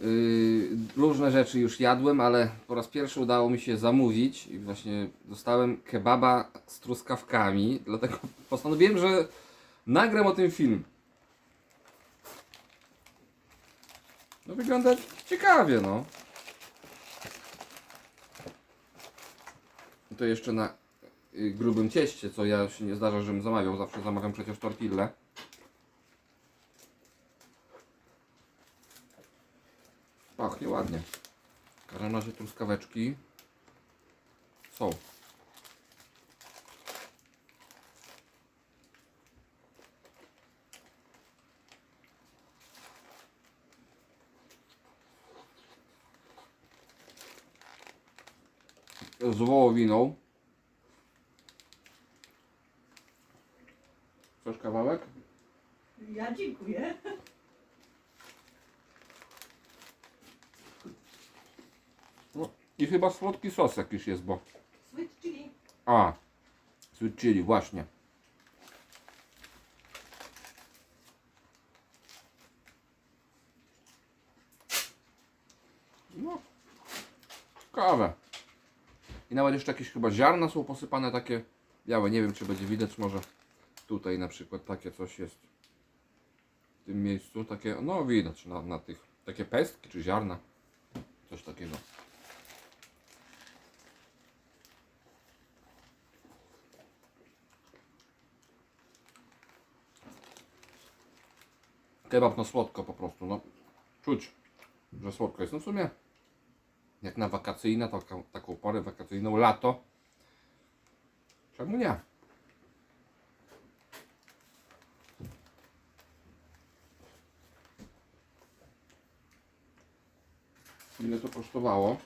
Yy, różne rzeczy już jadłem, ale po raz pierwszy udało mi się zamówić i właśnie dostałem kebaba z truskawkami, dlatego postanowiłem, że nagram o tym film. No wygląda ciekawie, no. To jeszcze na y, grubym cieście, co ja się nie zdarza, żebym zamawiał. Zawsze zamawiam przecież tortillę. Pachnie ładnie. W każdym razie truskaweczki są. Z wołowiną. Chcesz kawałek? Ja dziękuję. No. I chyba słodki sos jakiś jest, bo... Sweet chili. A, sweet chili, właśnie. No, ciekawe. I nawet jeszcze jakieś chyba ziarna są posypane takie białe. Nie wiem, czy będzie widać, może tutaj na przykład takie coś jest. W tym miejscu takie, no widać na, na tych, takie pestki czy ziarna. Coś takiego. Kebab no słodko po prostu, no. Czuć, że słodko jest. No w sumie, jak na wakacyjne, taką, taką porę wakacyjną, lato. Czemu nie? Ile to kosztowało?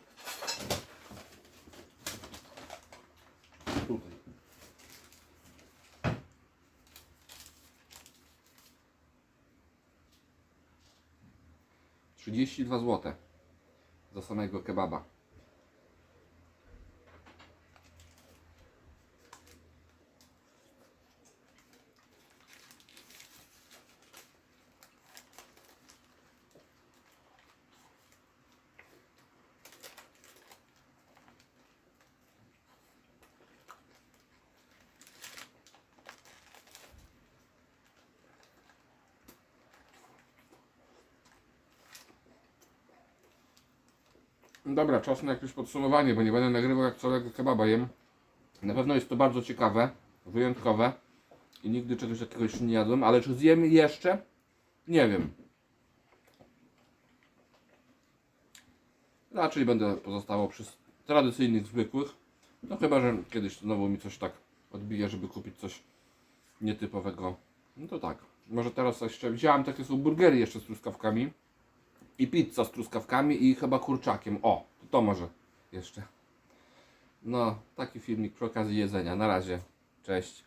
32 zł za samego kebaba. Dobra, czas na jakieś podsumowanie, bo nie będę nagrywał jak całego kebaba jem. Na pewno jest to bardzo ciekawe, wyjątkowe i nigdy czegoś takiego jeszcze nie jadłem, ale czy zjemy jeszcze? Nie wiem. Raczej będę pozostawał przy tradycyjnych, zwykłych. No chyba, że kiedyś znowu mi coś tak odbije, żeby kupić coś nietypowego. No to tak. Może teraz jeszcze wziąłem takie są burgery jeszcze z truskawkami i pizza z truskawkami i chyba kurczakiem. O, to, może jeszcze. No, taki filmik przy okazji jedzenia. Na razie. Cześć.